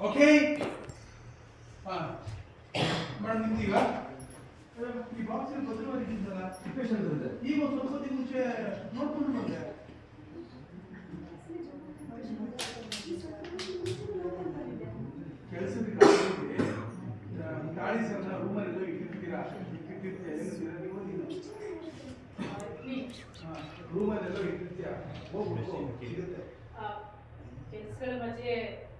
Okay ಹಾ madam ನಿಮ್ದೀಗ ಈ box ಭದ್ರವಾಗಿದ್ದಲ್ಲ depression ಇರುತ್ತೆ ಈಗ ಒಂದು ಸ್ವಲ್ಪ ಹೊತ್ತಿಗೆ ಮುಂಚೆ ನೋಡ್ಕೊಂಡು ಬಂದೆ ಕೆಲಸದ ಗಾಳಿ ಸರ್ ರೂಮಲ್ಲೆಲ್ಲ ಇಟ್ಟಿರ್ತೀರಾ ಇಟ್ಟಿರ್ತೀಯ ಎಲ್ಲಿರ್ತೀರಾ ನೀವು ನೀನು ರೂಮಲ್ಲೆಲ್ಲ ಇಟ್ಟಿರ್ತೀಯ ಹೋಗ್ಬಿಟ್ಟು ಸಿಗುತ್ತೆ ಜೆಂಟ್ಸ್ಗಳ ಮಧ್ಯೆ ಜೆಂಟ್ಸ್ಗಳ ಮಧ್ಯೆ ರೂಮಲ್ಲೆಲ್ಲೋ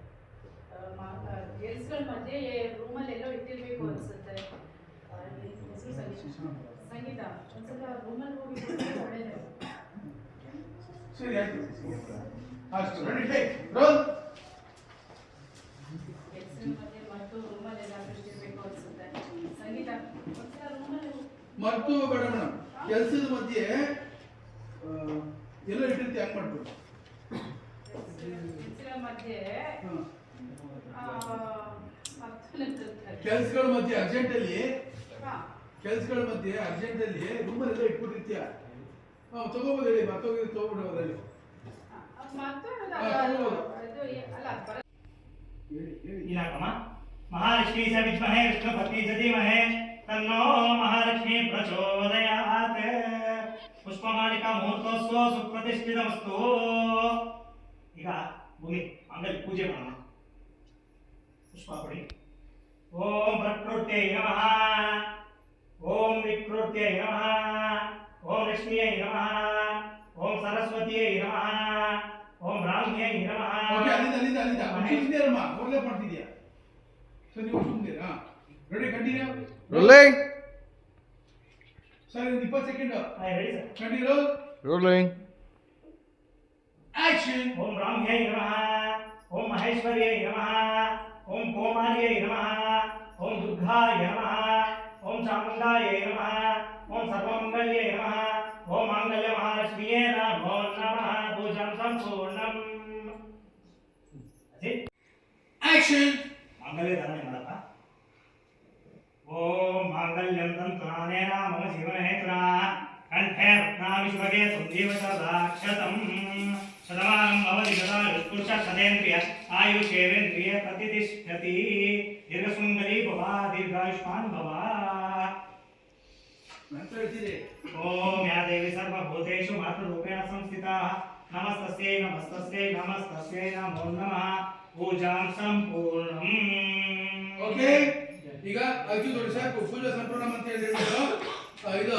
ಇಟ್ಟಿರ್ಬೇಕು ಅನ್ಸುತ್ತೆ ಆ, ಈ ಹೆಸ್ರು ಸಂಗೀತ ಸಂಗೀತ ಒಂದ್ಸಲ ರೂಮಲ್ಲಿ ಹೋಗಿ ನೋಡಿದ್ರೆ ಒಳ್ಳೇದು ಸರಿ ಆಯ್ತು ಅಷ್ಟು ರೆಡಿ ಟೇಕ್ ರೋಲ್ ಜೆಂಟ್ಸ್ಗಳ ಮಧ್ಯೆ ಮತ್ತು ಎಲ್ಲೋ ಇಟ್ಟಿರ್ಬೇಕು ಅನ್ಸುತ್ತೆ. ಸಂಗೀತ ಒಂದ್ಸಲ ರೂಮಲ್ಲಿ ಮತ್ತು ಬೇಡ ಮೇಡಮ್. ಕೆಲಸದ ಮಧ್ಯೆ ಎಲ್ಲ ಇಟ್ಟಿರ್ತೀಯ ಹಂಗೆ ಮಾಡ್ಬೇಕು ಮಧ್ಯೆ ಕೆಲ್ಸಗಳ ಮಧ್ಯೆ ಅರ್ಜೆಂಟಲ್ಲಿ ಹಾ, ಕೆಲ್ಸಗಳ ಮಧ್ಯೆ ಅರ್ಜೆಂಟಲ್ಲಿ ರೂಮಲ್ಲೆಲ್ಲ ಇಟ್ಬಿಟ್ಟಿರ್ತೀಯ? ಹಾಂ ತಗೋಬೋದು ಹೇಳಿ ಮತ್ತೊಂದು ತಗೋಬಿಡು ಅದರಲ್ಲಿ. ಹಾ, ಮಾತಾಡೋದು ಹಾ, ಅಲ್ಲ, ತಗೋಬೋದು. ಅದು ಏ- ಅಲ್ಲ ಬರ ಹೇಳಿ ಮಹಾಲಕ್ಷ್ಮೀ ಸ ವಿದ್ಮಹೇ ವಿಷ್ಣು ಪತ್ನಿ ಸ ಧೀಮಹೇ ತನ್ನೋ ಮಹಾಲಕ್ಷ್ಮೀ ಪ್ರಚೋದಯಾತ್. ಪುಷ್ಪಮಾಲಿಕಾ ಮುಹೂರ್ತೋತ್ಸವ ಸುಪ್ರತಿಷ್ಠಿತಮಸ್ತು. ಈಗ ಭೂಮಿ ಆಮೇಲೆ ಪೂಜೆ ಮಾಡೋಣ. ಪುಷ್ಪ ಕೊಡಿ ಓಂ ಪ್ರಕೃತ್ಯೈ ನಮಃ. ಓಂ ವಿಕೃತ್ಯೈ ನಮಃ. ಓಂ ಲಕ್ಷ್ಮಿಯೈ ನಮಃ. ಓಂ ಸರಸ್ವತಿಯೈ ನಮಃ. ಓಂ ಬ್ರಾಹ್ಮಿಯೈ ನಮಃ. ಓಕೆ ಅಲ್ಲಿಂದ ಅಲ್ಲಿಂದ ಅಲ್ಲಿಂದ. ಇರಮ್ಮ ಓವರ್ಲೇ ಮಾಡ್ತಿದ್ಯಾ ಸರ್ ನೀವು ಸುಮ್ಮನೆ ಹಾಂ ರೆಡಿ ಕಂಟಿನ್ಯೂ ರೋಲಿಂಗ್ ಸರ್ ಒಂದು ಇಪ್ಪತ್ತು second ready sir continue rolling action ಓಂ ಬ್ರಾಹ್ಮ್ಯೈ ನಮಃ. ಓಂ ಮಹೇಶ್ವರ್ಯೈ ನಮಃ. ఓం కోమార్యై నమ ఓం దుర్గాయ నమ ఓం చాముండాయ నమ ఓం సర్వమంగళ్యే నమ ఓం మాంగళ్య మహాలక్ష్మియే నమో నమ పూజం సంపూర్ణం. యాక్షన్. మంగళే ధరణి మడప ఓం మాంగళ్యం తంతునానేన మమ శివనేత్ర కంఠే రత్నావిశ్వగే సుందీవసదాక్షతం శతమానం భవతి సదా హృత్పురుష సదేంద్రియ ఆయుషేవే ಸದೇಂದ್ರಿಯ ಆಯುಷೇವೇಂದ್ರಿಯ ಪ್ರತಿಷ್ಠತಿ ದೀರ್ಘಸುಂದರಿ ಭವ ದೀರ್ಘಾಯುಷ್ಮಾನ್ ಭವ ನಂತರ ಹೇಳ್ತಿದೆ ಓಂ ಯಾ ದೇವಿ ಸರ್ವಭೂತೇಷು ಮಾತೃರೂಪೇಣ ಸಂಸ್ಥಿತಾ ನಮಸ್ತಸ್ಯೈ ನಮಸ್ತಸ್ಯೈ ನಮಸ್ತಸ್ಯೈ ನಮೋ ನಮಃ ಪೂಜಾಂ ಸಂಪೂರ್ಣಂ ಓಕೆ ಈಗ ಅರ್ಜುನ್ ನೋಡಿ ಸಾಕು ಪೂಜಾ ಸಂಪೂರ್ಣ ಅಂತ ಹೇಳಿ ಹೇಳ್ಬಿಟ್ಟು, ಆ, ಇದು